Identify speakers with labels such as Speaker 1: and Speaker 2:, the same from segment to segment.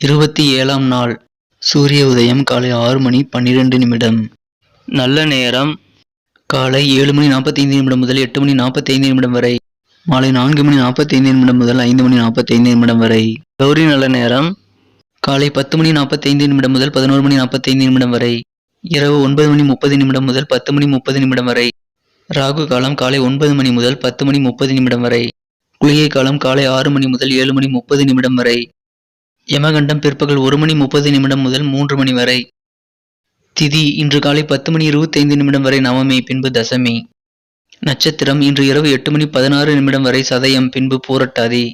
Speaker 1: இருபத்தி ஏழாம் நாள் சூரிய உதயம் காலை ஆறு மணி பன்னிரெண்டு நிமிடம். நல்ல நேரம். காலை ஏழு மணி நாற்பத்தைந்து நிமிடம் முதல் எட்டு மணி நாற்பத்தைந்து நிமிடம் வரை. மாலை நான்கு மணி நாற்பத்தைந்து நிமிடம் முதல் ஐந்து மணி நாற்பத்தைந்து நிமிடம் வரை. கௌரி நல்ல நேரம். காலை பத்து மணி நாற்பத்தைந்து நிமிடம் முதல் பதினோரு மணி நாற்பத்தைந்து நிமிடம் வரை. இரவு ஒன்பது மணி முப்பது நிமிடம் முதல் பத்து மணி முப்பது நிமிடம் வரை. ராகு காலம் காலை ஒன்பது மணி முதல் பத்து மணி முப்பது நிமிடம் வரை. குளிகை காலம் காலை ஆறு மணி முதல் ஏழு மணி முப்பது நிமிடம் வரை. யமகண்டம் பிற்பகல் ஒரு மணி முப்பது நிமிடம் முதல் மூன்று மணி வரை. திதி இன்று காலை பத்து மணி இருபத்தைந்து நிமிடம் வரை நவமி பின்பு தசமி. நட்சத்திரம் இன்று இரவு எட்டு மணி பதினாறு நிமிடம் வரை சதயம் பின்பு பூரட்டாதி.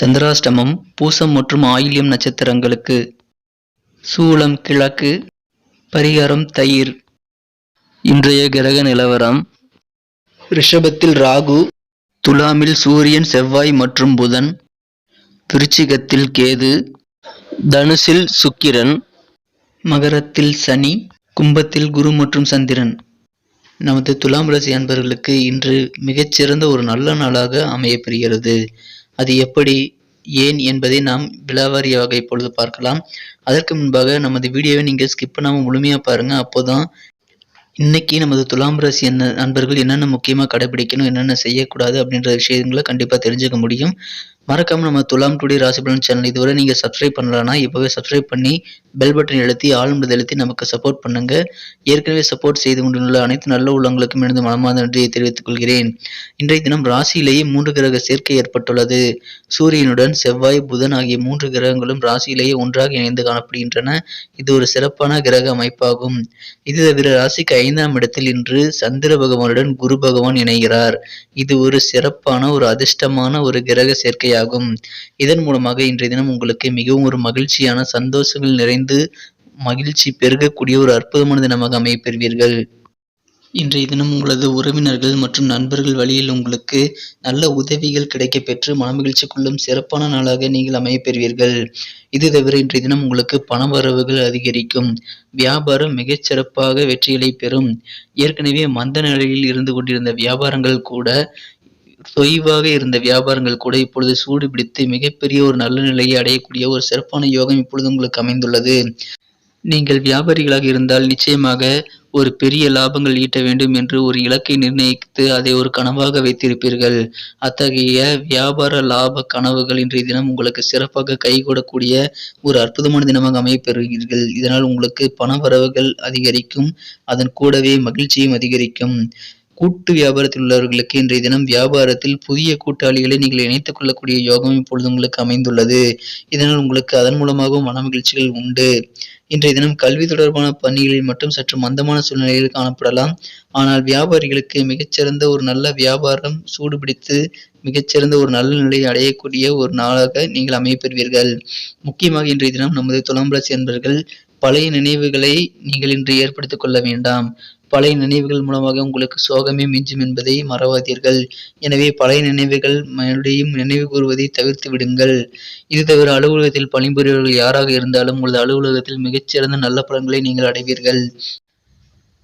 Speaker 1: சந்திராஷ்டமம் பூசம் மற்றும் ஆயில்யம் நட்சத்திரங்களுக்கு. சூளம் கிழக்கு. பரிகாரம் தயிர். இன்றைய கிரக நிலவரம். ரிஷபத்தில் ராகு துலாமில் சூரியன் செவ்வாய் மற்றும் புதன். விருச்சிகத்தில் கேது தனுசில் சுக்கிரன் மகரத்தில் சனி கும்பத்தில் குரு மற்றும் சந்திரன். நமது துலாம் ராசி அன்பர்களுக்கு இன்று மிகச்சிறந்த ஒரு நல்ல நாளாக அமையப்பெறுகிறது. அது எப்படி ஏன் என்பதை நாம் விலாவாரியாக இப்பொழுது பார்க்கலாம். அதற்கு முன்பாக நமது வீடியோவை நீங்கள் ஸ்கிப் பண்ணாமல் முழுமையாக பாருங்கள் அப்போதான் இன்னைக்கு நமது துலாம் ராசி என்ன நண்பர்கள் என்னென்ன முக்கியமாக கடைபிடிக்கணும் என்னென்ன செய்யக்கூடாது அப்படின்ற விஷயங்களை கண்டிப்பாக தெரிஞ்சுக்க முடியும். மறக்காம நம்ம துலாம் டுடே ராசி பலன் சேனல் இதுவரை நீங்க சப்ஸ்கிரைப் பண்ணலன்னா இப்பவே சப்ஸ்கிரைப் பண்ணி பெல் பட்டன் அழுத்தி ஆளும்பது எழுத்தி நமக்கு சப்போர்ட் பண்ணுங்க. ஏற்கனவே சப்போர்ட் செய்து கொண்டுள்ள அனைத்து நல்ல உள்ளங்களுக்கும் எனது மனமார்ந்த நன்றியை தெரிவித்துக் கொள்கிறேன். இன்றைய தினம் ராசியிலேயே மூன்று கிரக சேர்க்கை ஏற்பட்டுள்ளது. சூரியனுடன் செவ்வாய் புதன் ஆகிய மூன்று கிரகங்களும் ராசியிலேயே ஒன்றாக இணைந்து காணப்படுகின்றன. இது ஒரு சிறப்பான கிரக அமைப்பாகும். இது தவிர ராசிக்கு ஐந்தாம் இடத்தில் இன்று சந்திர பகவானுடன் குரு பகவான் இணைகிறார். இது ஒரு சிறப்பான ஒரு அதிர்ஷ்டமான ஒரு கிரக சேர்க்கையாகும். இதன் மூலமாக இன்றைய தினம் உங்களுக்கு மிகவும் ஒரு மகிழ்ச்சியான சந்தோஷங்கள் நிறைந்து மகிழ்ச்சி பெருகக்கூடிய ஒரு அற்புதமான தினமாக அமையப்பெறுவீர்கள் இன்றைய தினம் உங்களது உறவினர்கள் மற்றும் நண்பர்கள் வழியில் உங்களுக்கு நல்ல உதவிகள் கிடைக்க பெற்று மனமகிழ்ச்சி கொள்ளும் சிறப்பான நாளாக நீங்கள் அமையப்பெறுவீர்கள் இது தவிர இன்றைய தினம் உங்களுக்கு பண வரவுகள் அதிகரிக்கும். வியாபாரம் மிகச் சிறப்பாக வெற்றிகளை பெறும். ஏற்கனவே மந்த நிலையில் இருந்து கொண்டிருந்த வியாபாரங்கள் கூட தொய்வாக இருந்த வியாபாரங்கள் கூட இப்பொழுது சூடு பிடித்து மிகப்பெரிய ஒரு நல்ல நிலையை அடையக்கூடிய ஒரு சிறப்பான யோகம் இப்பொழுது உங்களுக்கு அமைந்துள்ளது. நீங்கள் வியாபாரிகளாக இருந்தால் நிச்சயமாக ஒரு பெரிய லாபங்கள் ஈட்ட வேண்டும் என்று ஒரு இலக்கை நிர்ணயித்து அதை ஒரு கனவாக வைத்திருப்பீர்கள். அத்தகைய வியாபார லாப கனவுகள் இன்றைய தினம் உங்களுக்கு சிறப்பாக கைகூடக்கூடிய ஒரு அற்புதமான தினமாக அமையப்பெறுகிறீர்கள். இதனால் உங்களுக்கு பண வரவுகள் அதிகரிக்கும் அதன் கூடவே மகிழ்ச்சியும் அதிகரிக்கும். கூட்டு வியாபாரத்தில் உள்ளவர்களுக்கு இன்றைய தினம் வியாபாரத்தில் புதிய கூட்டாளிகளை நீங்கள் இணைத்துக் கொள்ளக்கூடிய யோகம் இப்பொழுது உங்களுக்கு அமைந்துள்ளது. இதனால் உங்களுக்கு அதன் மூலமாகவும் மன மகிழ்ச்சிகள் உண்டு. இன்றைய தினம் கல்வி தொடர்பான பணிகளில் மட்டும் சற்று மந்தமான சூழ்நிலையில் காணப்படலாம். ஆனால் வியாபாரிகளுக்கு மிகச்சிறந்த ஒரு நல்ல வியாபாரம் சூடுபிடித்து மிகச்சிறந்த ஒரு நல்ல நிலையை அடையக்கூடிய ஒரு நாளாக நீங்கள் அமையப்பெறுவீர்கள். முக்கியமாக இன்றைய தினம் நமது துலாம் ராசி அன்பர்கள் பழைய நினைவுகளை நீங்கள் இன்று ஏற்படுத்திக் கொள்ள வேண்டாம். பழைய நினைவுகள் மூலமாக உங்களுக்கு சோகமே மிஞ்சும் என்பதை மறவாதீர்கள். எனவே பழைய நினைவுகள் மறுபடியும் நினைவு கூறுவதை தவிர்த்து விடுங்கள். இது தவிர அலுவலகத்தில் பணிபுரியவர்கள் யாராக இருந்தாலும் உங்களது அலுவலகத்தில் மிகச்சிறந்த நல்ல பலன்களை நீங்கள் அடைவீர்கள்.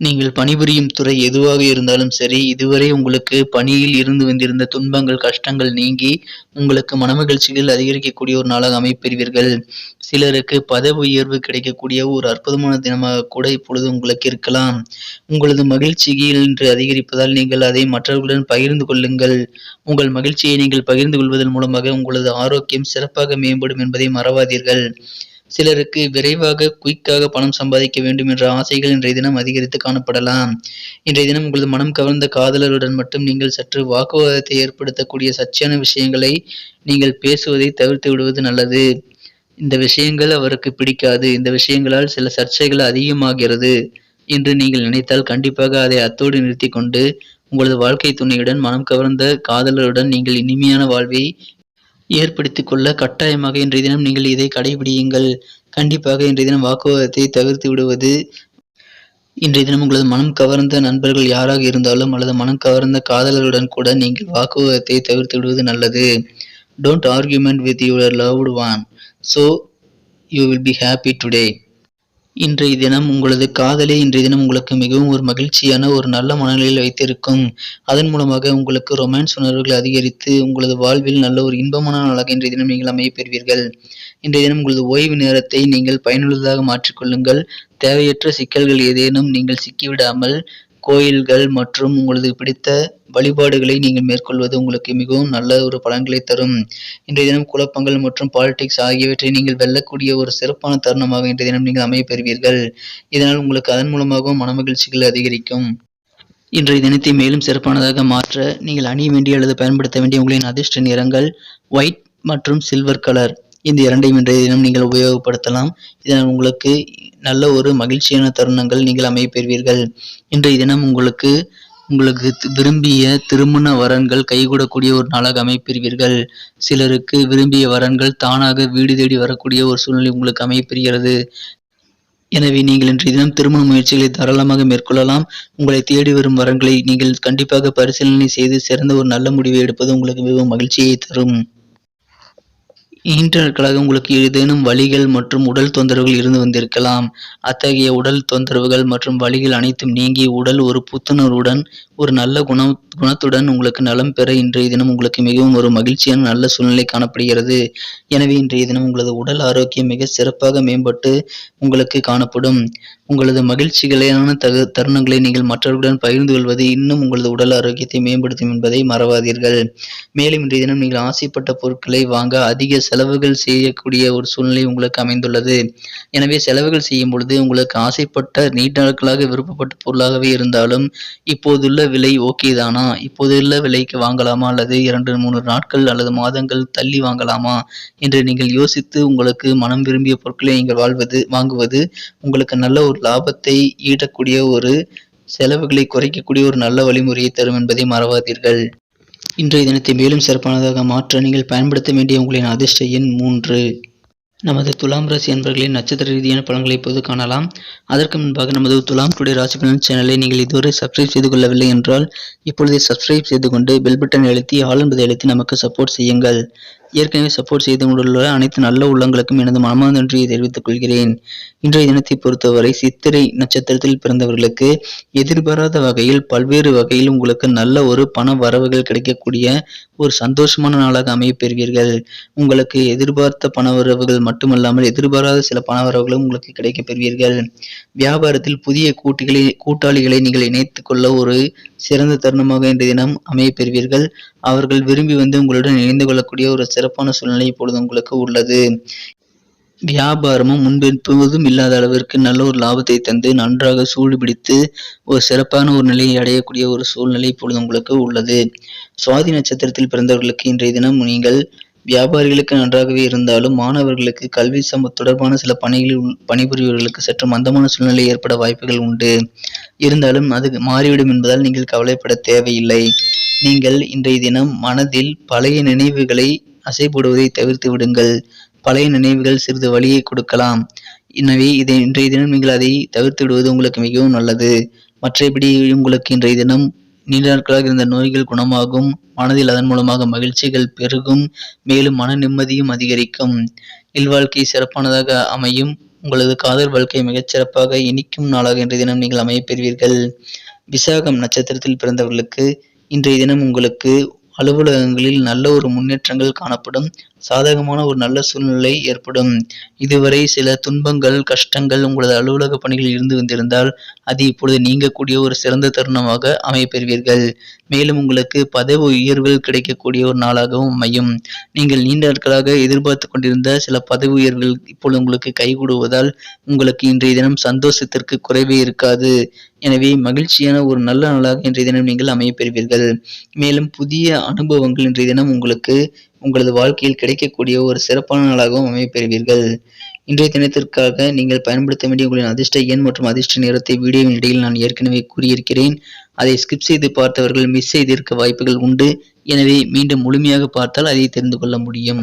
Speaker 1: நீங்கள் பணிபுரியும் துறை எதுவாக இருந்தாலும் சரி இதுவரை உங்களுக்கு பணியில் இருந்து வந்திருந்த துன்பங்கள் கஷ்டங்கள் நீங்கி உங்களுக்கு மனமகிழ்ச்சிகள் அதிகரிக்கக்கூடிய ஒரு நாளாக அமைப்பெறுவீர்கள். சிலருக்கு பதவி உயர்வு கிடைக்கக்கூடிய ஒரு அற்புதமான தினமாக கூட இப்பொழுது உங்களுக்கு இருக்கலாம். உங்களது மகிழ்ச்சியில் இன்று அதிகரிப்பதால் நீங்கள் அதை மற்றவர்களுடன் பகிர்ந்து கொள்ளுங்கள். உங்கள் மகிழ்ச்சியை நீங்கள் பகிர்ந்து கொள்வதன் மூலமாக உங்களது ஆரோக்கியம் சிறப்பாக மேம்படும் என்பதை மறவாதீர்கள். சிலருக்கு விரைவாக குயிக்காக பணம் சம்பாதிக்க வேண்டும் என்ற ஆசைகள் இன்றைய தினம் அதிகரித்து காணப்படலாம். இன்றைய தினம் உங்களது மனம் கவர்ந்த காதலருடன் மட்டும் நீங்கள் சற்று வாக்குவாதத்தை ஏற்படுத்தக்கூடிய சர்ச்சையான விஷயங்களை நீங்கள் பேசுவதை தவிர்த்து விடுவது நல்லது. இந்த விஷயங்கள் அவருக்கு பிடிக்காது. இந்த விஷயங்களால் சில சர்ச்சைகள் அதிகமாகிறது. என்று நீங்கள் நினைத்தால் கண்டிப்பாக அதை அத்தோடு நிறுத்தி கொண்டு உங்களது வாழ்க்கை துணையுடன் மனம் கவர்ந்த காதலருடன் நீங்கள் இனிமையான வாழ்வை ஏற்படுத்தி கொள்ள கட்டாயமாக இன்றைய தினம் நீங்கள் இதை கடைபிடியுங்கள். கண்டிப்பாக இன்றைய தினம் வாக்குவாதத்தை தவிர்த்து விடுவது இன்றைய தினம் உங்களது மனம் கவர்ந்த நண்பர்கள் யாராக இருந்தாலும் அல்லது மனம் கவர்ந்த காதலருடன் கூட நீங்கள் வாக்குவாதத்தை தவிர்த்து விடுவது நல்லது. Don't argument with your loved one so you will be happy today இன்றைய தினம் உங்களது காதலே இன்றைய தினம் உங்களுக்கு மிகவும் ஒரு மகிழ்ச்சியான ஒரு நல்ல மனநிலையில் வைத்திருக்கும். அதன் மூலமாக உங்களுக்கு ரொமான்ஸ் உணர்வுகள் அதிகரித்து உங்களது வாழ்வில் நல்ல ஒரு இன்பமான நாளாக இன்றைய தினம் நீங்கள் அமையப் பெறுவீர்கள். இன்றைய தினம் உங்களது ஓய்வு நேரத்தை நீங்கள் பயனுள்ளதாக மாற்றிக்கொள்ளுங்கள் தேவையற்ற சிக்கல்கள் ஏதேனும் நீங்கள் சிக்கிவிடாமல் கோயில்கள் மற்றும் உங்களது பிடித்த வழிபாடுகளை நீங்கள் மேற்கொள்வது உங்களுக்கு மிகவும் நல்ல ஒரு பலன்களை தரும். இன்றைய தினம் குழப்பங்கள் மற்றும் பாலிடிக்ஸ் ஆகியவற்றை நீங்கள் வெல்லக்கூடிய ஒரு சிறப்பான தருணமாக இன்றைய தினம் நீங்கள் அமைய பெறுவீர்கள். இதனால் உங்களுக்கு அதன் மூலமாகவும் மனமகிழ்ச்சிகள் அதிகரிக்கும். இன்றைய தினத்தை மேலும் சிறப்பானதாக மாற்ற நீங்கள் அணிய வேண்டிய அல்லது பயன்படுத்த வேண்டிய உங்களின் அதிர்ஷ்ட நிறங்கள் ஒயிட் மற்றும் சில்வர் கலர் இந்த இரண்டையும் இன்றைய தினம் நீங்கள் உபயோகப்படுத்தலாம். இதனால் உங்களுக்கு நல்ல ஒரு மகிழ்ச்சியான தருணங்கள் நீங்கள் அமைய பெறுவீர்கள். இன்றைய தினம் உங்களுக்கு உங்களுக்கு தி- விரும்பிய திருமண வரன்கள் கைகூடக்கூடிய ஒரு நாளாக அமைப்பெறுவீர்கள் சிலருக்கு விரும்பிய வரன்கள் தானாக வீடு தேடி வரக்கூடிய ஒரு சூழ்நிலை உங்களுக்கு அமையப்பெறுகிறது. எனவே நீங்கள் இன்றைய தினம் திருமண முயற்சிகளை தாராளமாக மேற்கொள்ளலாம். உங்களை தேடி வரும் வரன்களை நீங்கள் கண்டிப்பாக பரிசீலனை செய்து சிறந்த ஒரு நல்ல முடிவை எடுப்பது உங்களுக்கு மிகவும் மகிழ்ச்சியை தரும். இன்டர்நெட்களாக உங்களுக்கு ஏதேனும் வலிகள் மற்றும் உடல் தொந்தரவுகள் இருந்து வந்திருக்கலாம். அத்தகைய உடல் தொந்தரவுகள் மற்றும் வலிகள் அனைத்தும் நீங்கி உடல் ஒரு புத்துணர்வுடன் ஒரு நல்ல குணம் குணத்துடன் உங்களுக்கு நலம் பெற இன்றைய தினம் உங்களுக்கு மிகவும் ஒரு மகிழ்ச்சியான நல்ல சூழ்நிலை காணப்படுகிறது. எனவே இன்றைய தினம் உங்களது உடல் ஆரோக்கியம் மிக சிறப்பாக மேம்பட்டு உங்களுக்கு காணப்படும். உங்களது மகிழ்ச்சிகளான தகு தருணங்களை நீங்கள் மற்றவர்களுடன் பகிர்ந்து கொள்வது இன்னும் உங்களது உடல் ஆரோக்கியத்தை மேம்படுத்தும் என்பதை மறவாதீர்கள். மேலும் இன்றைய தினம் நீங்கள் ஆசைப்பட்ட பொருட்களை வாங்க அதிக செலவுகள் செய்யக்கூடிய ஒரு சூழ்நிலை உங்களுக்கு அமைந்துள்ளது. எனவே செலவுகள் செய்யும் பொழுது உங்களுக்கு ஆசைப்பட்ட நீண்ட நாட்களாக விருப்பப்பட்ட பொருளாகவே இருந்தாலும் இப்போதுள்ள விலை ஓகே தானா? இப்போதுள்ள விலைக்கு வாங்கலாமா? அல்லது இரண்டு மூணு நாட்கள் அல்லது மாதங்கள் தள்ளி வாங்கலாமா? என்று நீங்கள் யோசித்து உங்களுக்கு மனம் விரும்பிய பொருட்களை நீங்கள் வாழ்வது வாங்குவது உங்களுக்கு நல்ல ஒரு லாபத்தை ஈட்டக்கூடிய ஒரு செலவுகளை குறைக்கக்கூடிய ஒரு நல்ல வழிமுறையை தரும் என்பதை மறவாதீர்கள். இன்றைய தினத்தை மேலும் சிறப்பானதாக மாற்ற நீங்கள் பயன்படுத்த வேண்டிய உங்களின் அதிர்ஷ்ட எண் மூன்று. நமது துலாம் ராசி என்பர்களின் நட்சத்திர ரீதியான பலன்களை இப்போது காணலாம். அதற்கு முன்பாக நமது துலாம் டுடே ராசி பலன் சேனலை நீங்கள் இதுவரை சப்ஸ்கிரைப் செய்து கொள்ளவில்லை என்றால் இப்பொழுதே சப்ஸ்கிரைப் செய்து கொண்டு பெல் பட்டன் அழுத்தி ஆல் என்பதை அழுத்தி நமக்கு சப்போர்ட் செய்யுங்கள். ஏற்கனவே சப்போர்ட் செய்து கொண்டுள்ள அனைத்து நல்ல உள்ளங்களுக்கும் எனது மனமார்ந்த நன்றியை தெரிவித்துக் கொள்கிறேன். இன்றைய தினத்தை பொறுத்தவரை சித்திரை நட்சத்திரத்தில் பிறந்தவர்களுக்கு எதிர்பாராத வகையில் பல்வேறு வகையில் உங்களுக்கு நல்ல ஒரு பண வரவுகள் கிடைக்கக்கூடிய ஒரு சந்தோஷமான நாளாக அமையப்பெறுவீர்கள். உங்களுக்கு எதிர்பார்த்த பண வரவுகள் மட்டுமல்லாமல் எதிர்பாராத சில பண வரவுகளும் உங்களுக்கு கிடைக்கப் பெறுவீர்கள் வியாபாரத்தில் புதிய கூட்டிகளை கூட்டாளிகளை நீங்கள் இணைத்துக் கொள்ள ஒரு சிறந்த தருணமாக இன்றைய தினம் அமையப்பெறுவீர்கள். அவர்கள் விரும்பி வந்து உங்களுடன் இணைந்து கொள்ளக்கூடிய ஒரு சிறப்பான சூழ்நிலை இப்பொழுது உங்களுக்கு உள்ளது. வியாபாரமும் முன்பெப்போதும் இல்லாத அளவிற்கு நல்ல ஒரு லாபத்தை தந்து நன்றாக சூடுபிடித்து ஒரு சிறப்பான ஒரு நிலையை அடையக்கூடிய ஒரு சூழ்நிலை இப்பொழுது உங்களுக்கு உள்ளது. சுவாதி நட்சத்திரத்தில் பிறந்தவர்களுக்கு இன்றைய தினம் நீங்கள் வியாபாரிகளுக்கு நன்றாகவே இருந்தாலும் மாணவர்களுக்கு கல்வி சம்ப தொடர்பான சில பணிகளில் உள்- பணிபுரிபவர்களுக்கு சற்று மந்தமான சூழ்நிலை ஏற்பட வாய்ப்புகள் உண்டு. இருந்தாலும் அது மாறிவிடும் என்பதால் நீங்கள் கவலைப்பட தேவையில்லை. நீங்கள் இன்றைய தினம் மனதில் பழைய நினைவுகளை அசைப்படுவதை தவிர்த்து விடுங்கள். பழைய நினைவுகள் சிறிது வழியை கொடுக்கலாம். எனவே இதை இன்றைய தினம் நீங்கள் அதை தவிர்த்து விடுவது உங்களுக்கு மிகவும் நல்லது. மற்றபடி உங்களுக்கு இன்றைய தினம் நீண்ட நாட்களாக இருந்த நோய்கள் குணமாகும். மனதில் அதன் மூலமாக மகிழ்ச்சிகள் பெருகும். மேலும் மன நிம்மதியும் அதிகரிக்கும். இல்வாழ்க்கை சிறப்பானதாக அமையும். உங்களது காதல் வாழ்க்கை மிகச் சிறப்பாக இனிக்கும் நாளாக இன்றைய தினம் நீங்கள் அமையப்பெறுவீர்கள் விசாகம் நட்சத்திரத்தில் பிறந்தவர்களுக்கு இன்றைய தினம் உங்களுக்கு அலுவலகங்களில் நல்ல ஒரு முன்னேற்றங்கள் காணப்படும் சாதகமான ஒரு நல்ல சூழ்நிலை ஏற்படும். இதுவரை சில துன்பங்கள் கஷ்டங்கள் உங்களது அலுவலக பணிகளில் இருந்து வந்திருந்தால் அது இப்பொழுது நீங்கக்கூடிய ஒரு சிறந்த தருணமாக அமையப் பெறுவீர்கள் மேலும் உங்களுக்கு பதவி உயர்வுகள் கிடைக்கக்கூடிய ஒரு நாளாகவும் அமையும். நீங்கள் நீண்ட நாட்களாக எதிர்பார்த்து கொண்டிருந்த சில பதவி உயர்வுகள் இப்பொழுது உங்களுக்கு கைகூடுவதால் உங்களுக்கு இன்றைய தினம் சந்தோஷத்திற்கு குறைவே இருக்காது. எனவே மகிழ்ச்சியான ஒரு நல்ல நாளாக இன்றைய தினம் நீங்கள் அமையப்பெறுவீர்கள். மேலும் புதிய அனுபவங்கள் இன்றைய தினம் உங்களுக்கு உங்களது வாழ்க்கையில் கிடைக்கக்கூடிய ஒரு சிறப்பான நாளாகவும் அமையப் பெறுவீர்கள் இன்றைய தினத்திற்காக நீங்கள் பயன்படுத்த வேண்டிய உங்களின் அதிர்ஷ்ட எண் மற்றும் அதிர்ஷ்ட நேரத்தை வீடியோவின் இடையில் நான் ஏற்கனவே கூறியிருக்கிறேன். அதை ஸ்கிப் செய்து பார்த்தவர்கள் மிஸ் செய்திருக்க வாய்ப்புகள் உண்டு. எனவே மீண்டும் முழுமையாக பார்த்தால் அதை தெரிந்து கொள்ள முடியும்.